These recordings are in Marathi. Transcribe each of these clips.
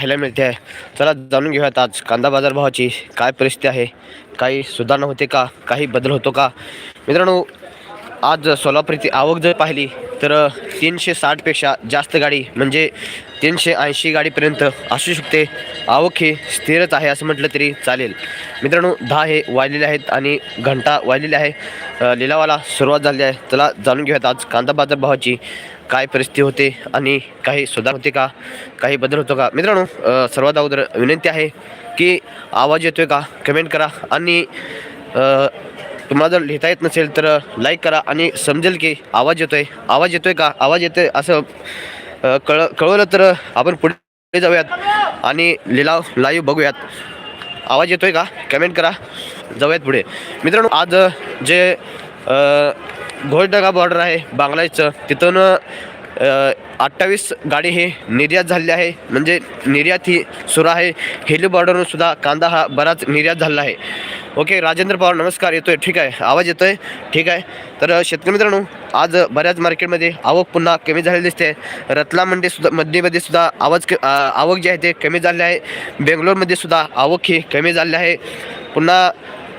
पाहायला मिळते. आहे चला जाणून घेऊयात आज कांदा बाजारभावाची काय परिस्थिती आहे? काही सुधारणा होते का? काही बदल होतो का? मित्रांनो आज सोलापूरची आवक जर पाहिली तर तीनशे साठपेक्षा जास्त गाडी म्हणजे तीनशे ऐंशी गाडीपर्यंत असू शकते. आवक ही स्थिरच आहे असं म्हटलं तरी चालेल. मित्रांनो दहा हे वाढलेले आहेत आणि घंटा वाढलेले आहे. लिलावाला सुरुवात झाली आहे. चला जाणून घेऊयात आज कांदा बाजार भावाची काय परिस्थिती होते आणि काही सुधार होते का? काही बदल होतो का? मित्रांनो सर्वात अगोदर विनंती आहे की आवाज येतोय का? कमेंट करा आणि तुम्हाला जर लिहिता येत नसेल तर लाईक करा आणि समजेल की आवाज येतोय. आवाज येतोय का? आवाज येतोय असं कळ कळवलं तर आपण पुढे जाऊयात आणि लिलाव लाईव्ह बघूयात. आवाज येतोय का? कमेंट करा. जाऊयात पुढे. मित्रांनो आज जे घोडडगा बॉर्डर आहे बांगलादेशचं तिथून अठ्ठावीस गाडी हे निर्यात झालेली आहे. म्हणजे निर्यात ही सुरू आहे. हेली बॉर्डरवरून सुद्धा कांदा हा बराच निर्यात झालेला आहे. ओके राजेंद्र पवार नमस्कार. येतोय ठीक आहे. आवाज येतोय? ठीक आहे. तर शेतकरी मित्रांनो आज बऱ्याच मार्केटमध्ये आवक पुन्हा कमी झालेली दिसते. रत्ला मंडी सुद्धा मंडीमध्ये सुद्धा आवाज आवक जी आहे ते कमी झाले आहे. बेंगलोरमध्ये सुद्धा आवक ही कमी झाली आहे. पुन्हा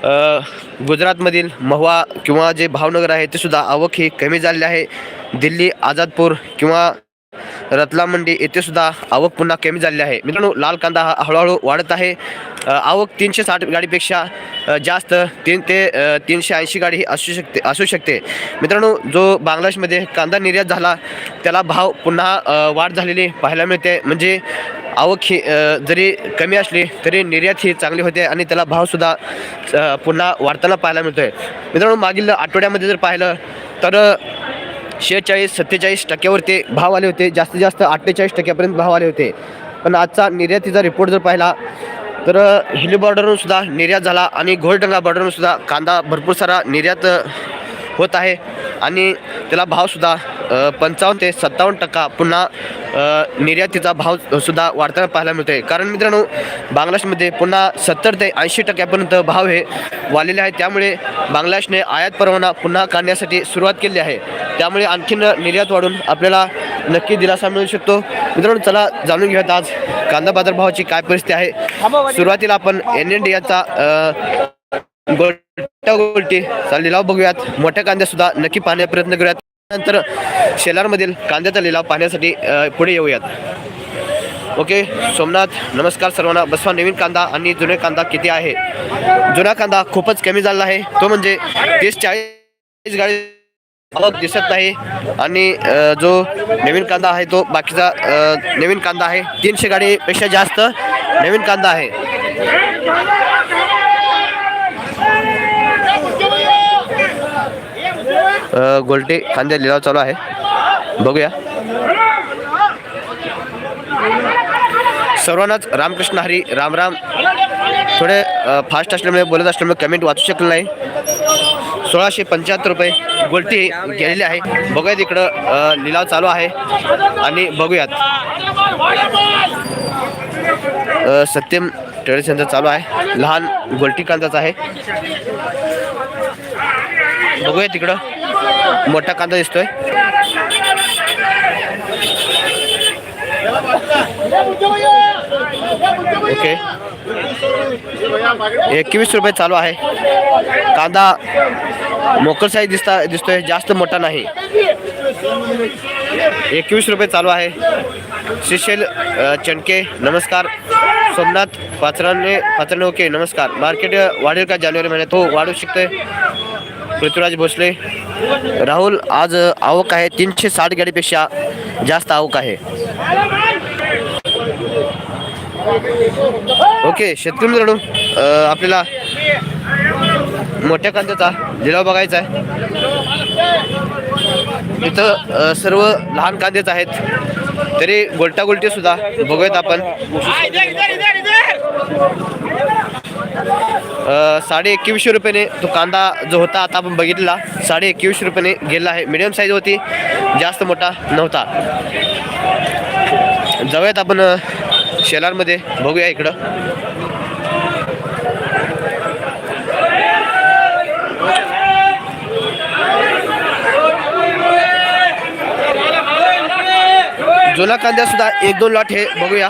गुजरातमधील महुवा किंवा जे भावनगर आहे ते सुद्धा आवक ही कमी झालेली आहे. दिल्ली आझादपूर किंवा रतलामंडी येथे सुद्धा आवक पुन्हा कमी झालेली आहे. मित्रांनो लाल कांदा हा हळूहळू वाढत आहे. आवक तीनशे साठ गाडीपेक्षा जास्त तीन ते तीनशे ऐंशी गाडी ही असू शकते असू शकते. मित्रांनो जो बांगलादेशमध्ये कांदा निर्यात झाला त्याला भाव पुन्हा वाढ झालेली पाहायला मिळते. म्हणजे आवक ही जरी कमी असली तरी निर्यात ही चांगली होते आणि त्याला भावसुद्धा पुन्हा वाढताना पाहायला मिळतोय. मित्रांनो मागील आठवड्यामध्ये जर पाहिलं तर शेहेचाळीस सत्तेचाळीस टक्क्यावरती भाव आले होते. जास्तीत जास्त अठ्ठेचाळीस टक्क्यापर्यंत भाव आले होते. पण आजचा निर्यातीचा रिपोर्ट जर पाहिला तर हिली बॉर्डरवरून सुद्धा निर्यात झाला आणि घोलडंगा बॉर्डरवरून सुद्धा कांदा भरपूर सारा निर्यात होत आहे. आणि त्याला भावसुद्धा पंचावन्न ते सत्तावन्न टक्का पुन्हा निर्यातीचा भाव सुद्धा वाढताना पाहायला मिळतोय. कारण मित्रांनो बांगलादेशमध्ये पुन्हा सत्तर ते ऐंशी टक्क्यापर्यंत भाव हे वाढलेले आहेत. त्यामुळे बांगलादेशने आयात परवाना पुन्हा काढण्यासाठी सुरुवात केली आहे. त्यामुळे आणखीन निर्यात वाढून आपल्याला नक्की दिलासा मिळू शकतो. मित्रांनो चला जाणून घेऊयात आज कांदा बाजार भावाची काय परिस्थिती आहे. सुरुवातीला आपण एन एन डी याचा गोल्टा गोल्टीचा लिलाव बघूयात. मोठ्या कांद्या सुद्धा नक्की पाहण्याचा प्रयत्न करूयात. नंतर शेलारमधील कांद्याचा लिलाव पाहण्यासाठी पुढे येऊयात. ओके सोमनाथ नमस्कार सर्वांना. बसवा नवीन कांदा आणि जुने कांदा किती आहे? जुना कांदा खूपच कमी झाला आहे. तो म्हणजे तीस चाळीस गाडी आवक दिसत नाही. आणि जो नवीन कांदा आहे तो बाकीचा नवीन कांदा आहे. तीनशे गाडीपेक्षा जास्त नवीन कांदा आहे. गोलटे कांद्या लिलाव चालू आहे. बघूया. सर्वांनाच रामकृष्ण हरी राम राम. थोडे फास्ट असल्यामुळे बोलत असल्यामुळे कमेंट वाचू शकलं नाही. सोळाशे पंच्याहत्तर रुपये गोल्टी गेलेली आहे. बघूयात इकडं लिलाव चालू आहे. आणि बघूयात. सत्यम ट्रेडर्स यांचा चालू आहे. लहान गोल्टी कांदाचा आहे. बघूया तिकडं. मोठा कांदा दिसतोय. ओके. एकवीस रुपये चालू आहे. कांदा मोकळ साईज दिसता दिसतोय जास्त मोठा नाही. एकवीस रुपये चालू आहे. शिशेल चणके नमस्कार. सोमनाथ पाचराने पाचराने ओके नमस्कार. मार्केट वाढेल का जानेवारी महिन्यात? हो वाढू शकते पृथ्वीराज भोसले. राहुल आज आवक आहे तीनशे साठ गाडीपेक्षा जास्त आवक आहे. ओके शेतकरी मित्रांनो आपल्याला मोठ्या कांद्याचा लिलाव बघायचा आहे. इथं सर्व लहान कांदेच आहेत. तरी गोलटा गोलटी सुद्धा बघूयात आपण. साडे एकवीसशे रुपयाने तो कांदा जो होता आता आपण बघितला साडे एकवीसशे रुपयाने गेला आहे. मिडियम साईज होती जास्त मोठा नव्हता. जाऊयात आपण शेलारमध्ये. बघूया इकडं. जुना कांद्यासुद्धा एक दोन लॉट हे बघूया.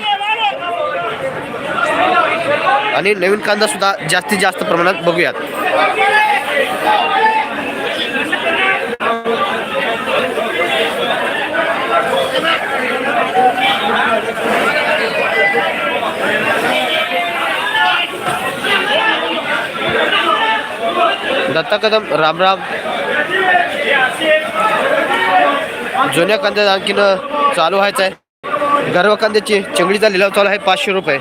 आणि नवीन कांदा सुद्धा जास्तीत जास्त प्रमाणात बघूयात. दत्ता कदम रामराम जुन्या कांद्यात आणखीन चालू व्हायचं आहे गर्व कांद्याची चिंगडीचा लिलाव चालू आहे पाचशे रुपये.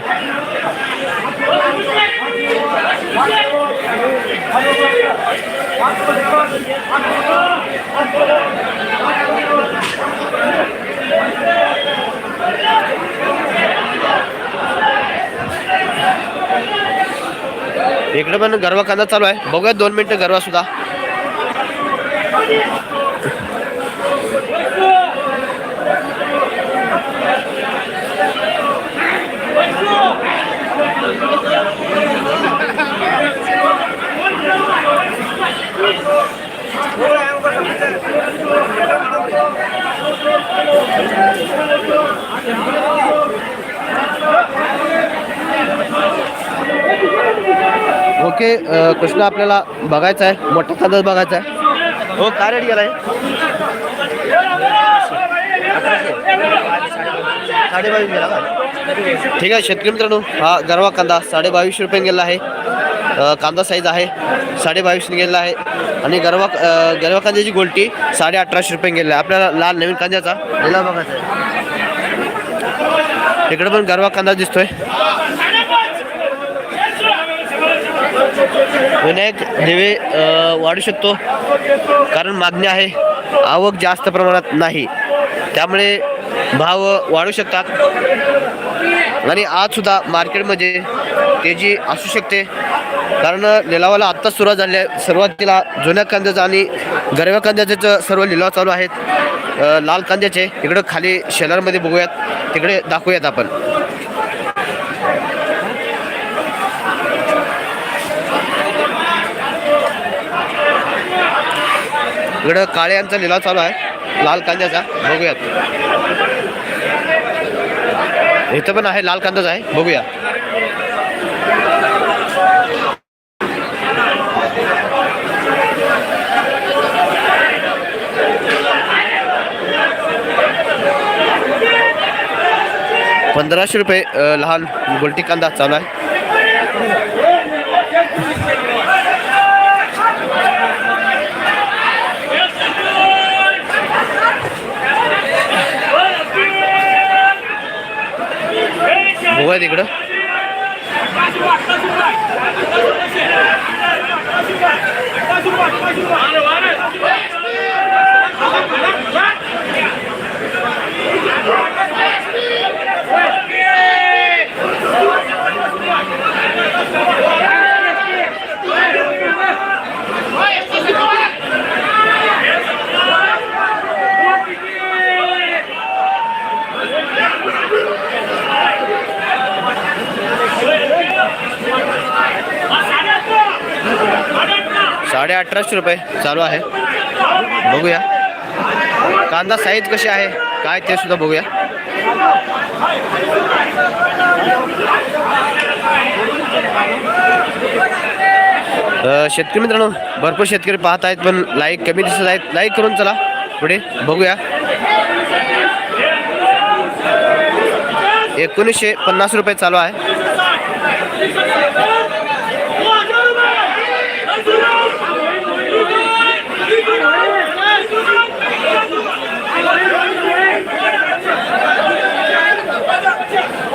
इकडे पण गरवा कांदा चालू आहे. बघूया दोन मिनिटं गरवा सुद्धा. ओके कृष्णा आपल्याला बघायचं आहे. मोठा कांदा बघायचा आहे. हो काय रेट गेलाय साडे बावीस गेला ठीक आहे शेतकरी मित्रांनो हा गरवा कांदा साडे बावीसशे रुपये गेला आहे कांदा साईज आहे साडे बावीसने गेलेला आहे. आणि गरवा गरवा कांद्याची गोलटी साडे अठराशे रुपये गेलेला आहे आपल्याला लाल नवीन कांद्याचा. लिलाव बघायचा आहे इकडे पण गरवा कांदा दिसतोय. विनायक देवे वाढू शकतो कारण मागणी आहे. आवक जास्त प्रमाणात नाही. त्यामुळे भाव वाढू शकतात. आणि आज सुद्धा मार्केटमध्ये तेजी असू शकते. कारण लिलावाला आत्ताच सुरुवात झाली आहे. सुरुवातीला जुन्या कांद्याचं आणि गरव्या कांद्याचे सर्व लिलाव चालू आहेत. लाल कांद्याचे. इकडं खाली शेलरमध्ये बघूयात. तिकडे दाखवूयात आपण. इकडं काळे यांचा लिलाव चालू आहे. लाल कांद्याचा. बघूयात. इथं पण आहे लाल कांदाच आहे. बघूया. पंधराशे रुपये लहान गोलटी कांदा चालू आहे बघूया तिकडं. अठराशे रुपये चालू आहे. बघूया. कांदा साईज कशी आहे? काय ते सुद्धा बघूया. शेतकरी मित्रांनो भरपूर शेतकरी पाहत आहेत पण लाईक कमी दिसत आहेत. लाईक करून चला पुढे. बघूया. एकोणीसशे पन्नास रुपये चालू आहे.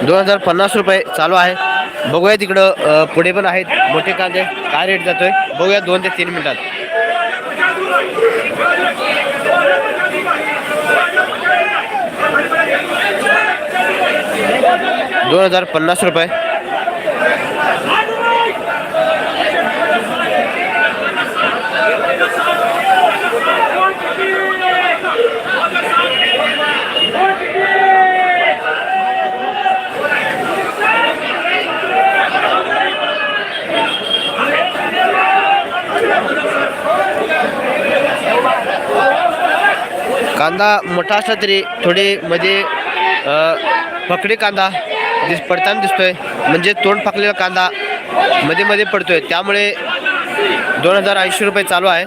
दोन हजार पन्नास रुपये चालू आहे. बघूया तिकडं पुढे पण आहेत मोठे कांदे. काय रेट जातोय? बघूया दोन ते तीन मिनिटात. दोन हजार पन्नास रुपये. कांदा मोठा असला तरी थोडे मध्ये पकडी कांदा दिस पडताना दिसतोय. म्हणजे तोंड फाकलेला कांदा मध्ये मध्ये पडतोय. त्यामुळे दोन हजार ऐंशी रुपये चालू आहे.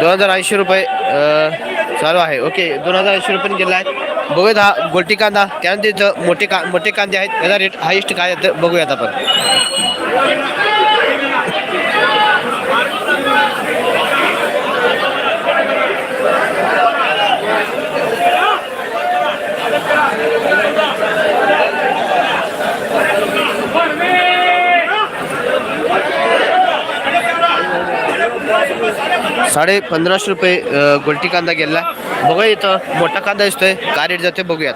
दोन हजार ऐंशी रुपये चालू आहे. ओके दोन हजार ऐंशी रुपये गेला आहे. बघूयात हा गोटी कांदा. त्यानंतर इथं मोठे का मोठे कांदे आहेत. याचा रेट हायेस्ट काय आहे तर बघूयात आपण. साडे पंधराशे रुपये गोलटी कांदा गेला बघूया इथं मोठा कांदा दिसतोय. काय रेट जाते बघूयात.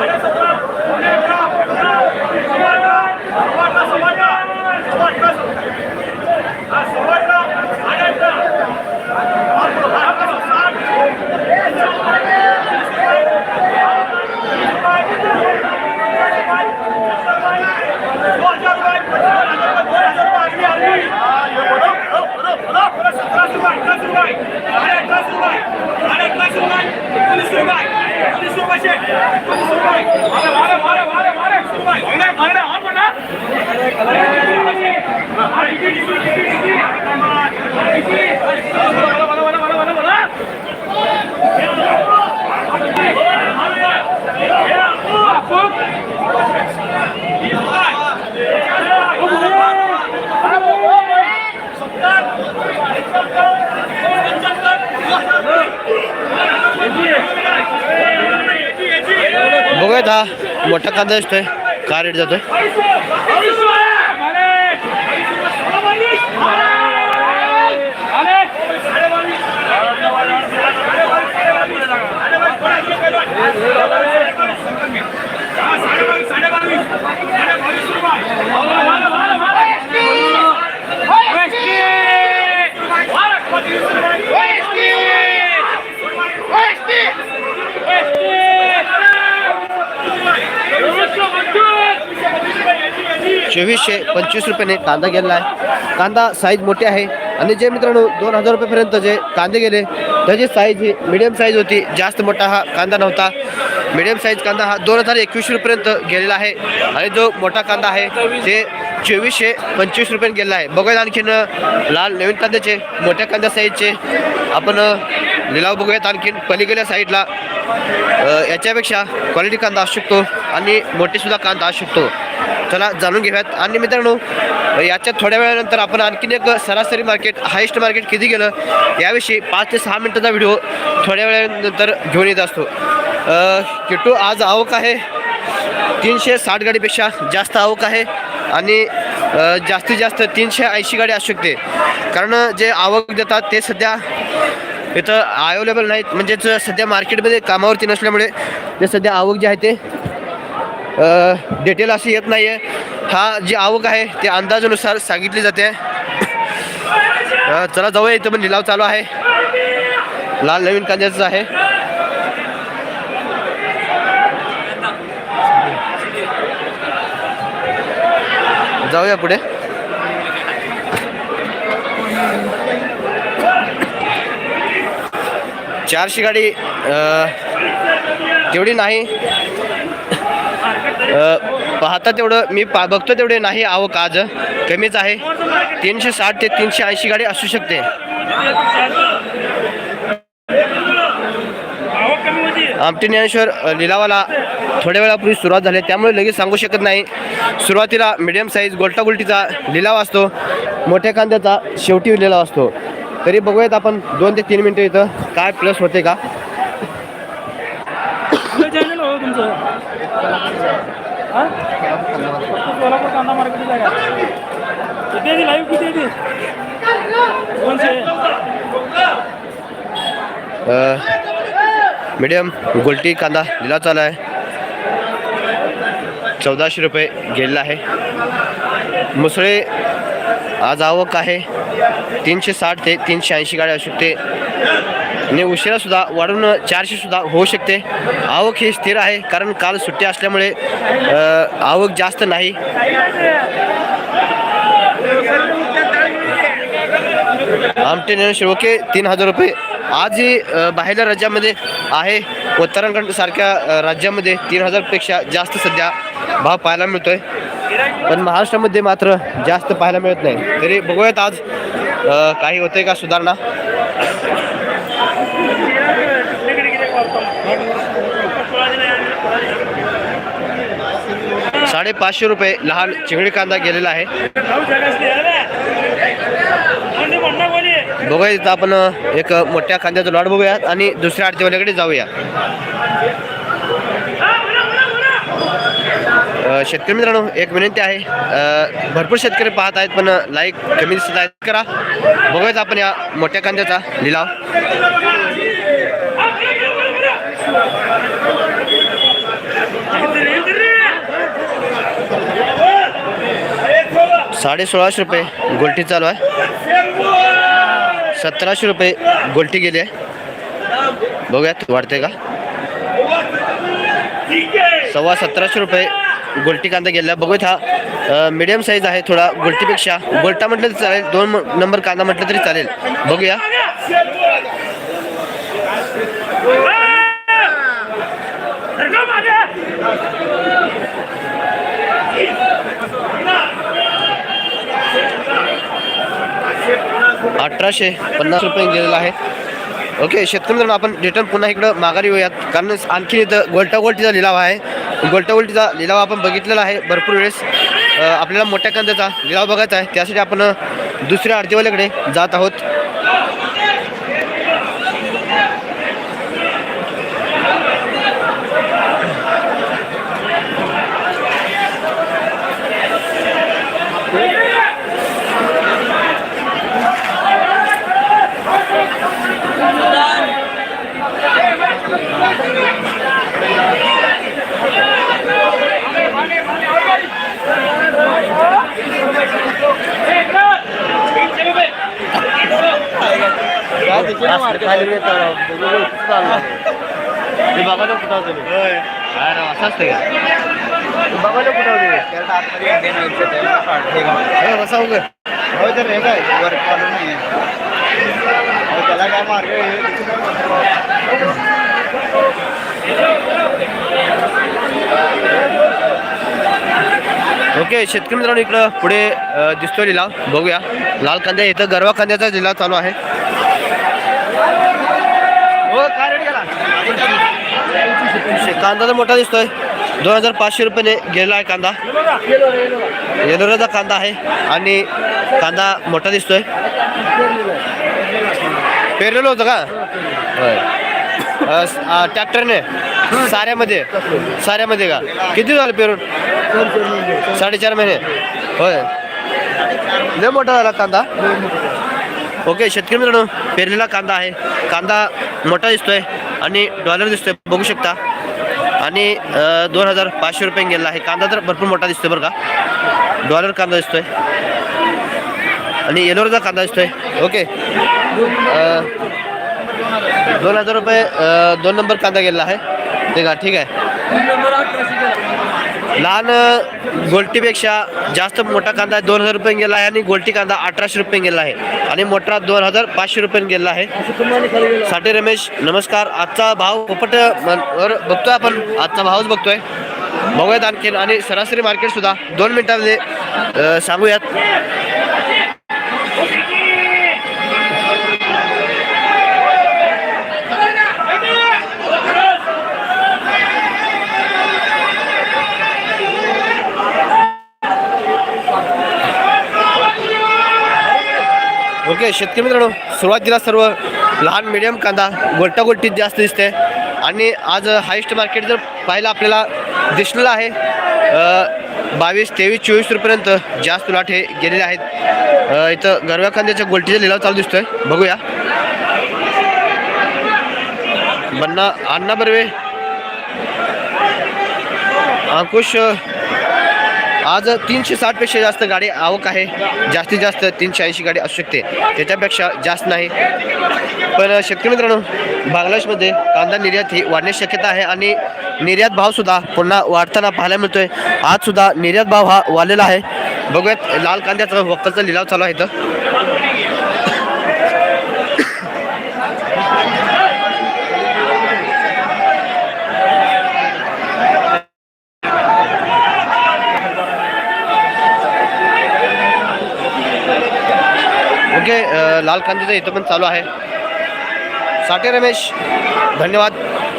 Yeah. बघूयात हा मोठा कांदा दिसतोय काय रेट जातोय चोवीसशे पंचवीस रुपयाने कांदा गेलेला आहे. कांदा साईज मोठी आहे. आणि जे मित्रांनो दोन हजार रुपयेपर्यंत जे कांदे गेले त्याची साईज ही मिडियम साईज होती. जास्त मोठा हा कांदा नव्हता. मिडियम साईज कांदा हा दोन हजार एकवीस रुपयेपर्यंत गेलेला आहे. आणि जो मोठा कांदा आहे ते चोवीसशे पंचवीस रुपयाने गेलेला आहे. बघूयात आणखीन लाल नवीन कांद्याचे मोठ्या कांद्या साईजचे आपण लिलाव बघूयात आणखीन. पलीकडल्या साईडला याच्यापेक्षा क्वालिटी कांदा असू शकतो. आणि मोठेसुद्धा कांदा असू शकतो. चला जाणून घेऊयात. आणि मित्रांनो याच्यात थोड्या वेळानंतर आपण आणखीन एक सरासरी मार्केट हायेस्ट मार्केट किती गेलं याविषयी पाच ते सहा मिनिटाचा व्हिडिओ थोड्या वेळानंतर घेऊन येत असतो. किटू आज आवक आहे. तीनशे साठ गाडीपेक्षा जास्त आवक आहे आणि जास्तीत जास्त तीनशे ऐंशी गाडी असू शकते. कारण जे आवक देतात ते सध्या इथं अवेलेबल नाहीत. म्हणजेच सध्या मार्केटमध्ये कामावरती नसल्यामुळे ते सध्या आवक जे आहे ते डिटेल अशी येत नाही आहे हा जी आवक आहे ते अंदाजानुसार सांगितली जाते. चला जाऊया इथं पण लिलाव चालू आहे. लाल नवीन कांद्याचं आहे. जाऊया पुढे. चारशे गाडी तेवढी नाही. पाहता तेवढं मी पा बघतो तेवढे नाही आवक आज. कमीच आहे. तीनशे साठ ते तीनशे ऐंशी गाडी असू शकते. आमटे ज्ञानेश्वर लिलावाला थोड्या वेळापूर्वी सुरुवात झाली. त्यामुळे लगेच सांगू शकत नाही. सुरुवातीला मिडियम साईज गोलटागुलटीचा लिलाव असतो. मोठ्या कांद्याचा शेवटी लिलाव असतो. तरी बघूयात आपण दोन ते तीन मिनटं इथं काय प्लस होते का. तुमचं हा? सोलापूर कांदा मार्केटला आहे का? किती आहे लाईव्ह किती आहे ती? दोनशे मीडियम गोलटी कांदा दिला चालू आहे चौदाशे रुपये गेलेला आहे मुसळे आज आवक आहे तीनशे साठ ते तीनशे ऐंशी गाड्या असू शकते आणि उशिरासुद्धा वाढून चारशेसुद्धा होऊ शकते. आवक ही स्थिर आहे कारण काल सुट्टी असल्यामुळे आवक जास्त नाही. आमटे ज्ञानेश्वर ओके तीन हजार रुपये. आजही बाहेरल्या राज्यामध्ये आहे. उत्तराखंड सारख्या राज्यामध्ये तीन हजारपेक्षा जास्त सध्या भाव पाहायला मिळतोय. पण महाराष्ट्रामध्ये मात्र जास्त पाहायला मिळत नाही. तरी बघूयात आज काही होते का सुधारणा? साडेपाचशे रुपये लहान चिंगडी कांदा गेलेला आहे. बघूया इथं आपण एक मोठ्या कांद्याचा लॉट बघूयात आणि दुसऱ्या आरतीवाल्याकडे जाऊया. शेतकरी मित्रांनो एक विनंती आहे. भरपूर शेतकरी पाहत आहेत पण लाईक कमी दिसत आहेत करा. बघूयात आपण या मोठ्या कांद्याचा लिलाव. साडे सोळाशे रुपये गोलटी चालू आहे. सतराशे रुपये गोल्टी गेली आहे. बघूयात वाढते का? सव्वा सतराशे रुपये गोलटी कांदा गेला. बघूयात हा मिडियम साईज आहे थोडा गोलटीपेक्षा. गोल्टा म्हटलं तरी चालेल दोन नंबर कांदा म्हटलं तरी चालेल. बघूया. अठराशे पन्नास रुपये गेलेला आहे. ओके शेतकरी आपण रिटर्न पुन्हा इकडं माघारी येऊयात कारण आणखी इथं गोलटागोलटीचा लिलाव आहे. गोलटागोलटीचा लिलाव आपण बघितलेला आहे भरपूर वेळेस. आपल्याला मोठ्या कांद्याचा लिलाव बघायचा आहे. त्यासाठी आपण दुसऱ्या आरतीवाल्याकडे जात आहोत. असं असते का? बसा उगं त्याला काय मार्ग ओके शेतकरी मित्रांनो इकडं पुढे अ, दिसतोय लिलाव. बघूया. लाल कांद्या इथं गरवा कांद्याचा लिलाव चालू आहे. कांदा तर मोठा दिसतोय. दोन हजार पाचशे रुपयाने गेलेला आहे कांदा. येलोराचा कांदा आहे आणि कांदा मोठा दिसतोय. पेरलेलं होतं का? ट्रॅक्टरने? साऱ्यामध्ये? साऱ्यामध्ये का? किती झालं पेरून? साडेचार महिने. होय. लय मोठा झाला कांदा. ओके शेतकरी मित्रांनो पेरलेला कांदा आहे. कांदा मोठा दिसतोय आणि डॉलर दिसतोय बघू शकता. आणि दोन हजार पाचशे रुपये गेला आहे. कांदा तर भरपूर मोठा दिसतोय बरं का. डॉलर कांदा दिसतोय. आणि येलोरचा कांदा दिसतोय. ओके. दोन हजार रुपये दोन नंबर कांदा गेलेला आहे. ते का ठीक आहे. लहान गोल्टीपेक्षा जास्त मोठा कांदा दोन हजार रुपये गेला आहे आणि गोल्टी कांदा अठराशे रुपये गेला आहे. आणि मोठा दोन हजार पाचशे रुपये गेला आहे. साठी रमेश नमस्कार. आजचा भाव पोपट बघतोय आपण. आजचा भावच बघतोय. बघूयात आणखीन. आणि सरासरी मार्केट सुद्धा दोन मिनिटांमध्ये सांगूयात. आहे. शेतकरी मित्रांनो सुरुवातीला सर्व. लहान मिडियम कांदा गोलटा गोलटीत जास्त दिसते. आणि आज हायेस्ट मार्केट जर पाहायला आपल्याला दिसलेलं आहे बावीस तेवीस चोवीस रुपयेपर्यंत जास्त लाट हे गेलेले आहेत. इथं गरव्या कांद्याच्या गोलटीचा लिलाव चालू दिसतोय. बघूया. बन्ना अण्णा बर्वे. अंकुश आज तीनशे साठपेक्षा जास्त गाडी आवक आहे. जास्तीत जास्त तीनशे ऐंशी गाडी असू शकते. त्याच्यापेक्षा जास्त नाही. पण शेतकरी मित्रांनो बांगलादेशमध्ये कांदा निर्यात ही वाढण्याची शक्यता आहे आणि निर्यात भावसुद्धा पुन्हा वाढताना पाहायला मिळतोय. आज सुद्धा निर्यात भाव हा वाढलेला आहे. बघूयात लाल कांद्याचा वक्कलचा लिलाव चालू आहे इथं ओके अ, लाल कांद्याचं इथं पण चालू आहे. साठे रमेश धन्यवाद.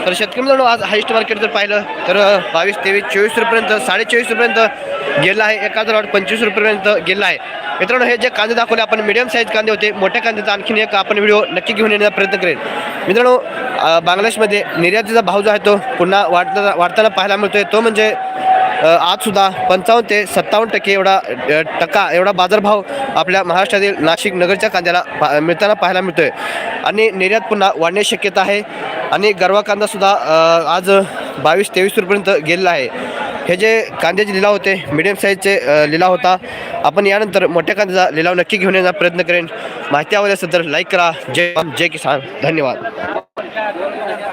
तर शेतकरी मित्रांनो आज हायस्ट मार्केट जर पाहिलं तर बावीस तेवीस चोवीस रुपयेपर्यंत साडेचोवीस रुपयेपर्यंत गेलं आहे. एका हजार वाट पंचवीस रुपयेपर्यंत गेलं आहे. मित्रांनो हे जे कांदे दाखवले आपण मिडियम साईज कांदे होते. मोठ्या कांद्याचा आणखीन एक आपण व्हिडिओ नक्की घेऊन येण्याचा प्रयत्न करेन. मित्रांनो बांगलादेशमध्ये निर्यातीचा भाव जो आहे तो पुन्हा वाढता वाढताना पाहायला मिळतोय. तो म्हणजे आजसुद्धा आज सुद्धा पंचावन्न ते सत्तावन्न टक्के एवढा टक्का एवढा बाजारभाव आपल्या महाराष्ट्रातील नाशिक नगरच्या कांद्याला पा मिळताना पाहायला मिळतोय. आणि निर्यात पुन्हा वाढण्याची शक्यता आहे. आणि गरवा कांदासुद्धा आज बावीस तेवीस रुपयेपर्यंत गेलेला आहे. हे जे कांद्याचे लिलाव होते मिडियम साईजचे लिलाव होता आपण यानंतर मोठ्या कांद्याचा लिलाव नक्की घेऊन येण्याचा प्रयत्न करेन. माहिती आवडली असेल तर लाईक करा. जय जय किसान. धन्यवाद.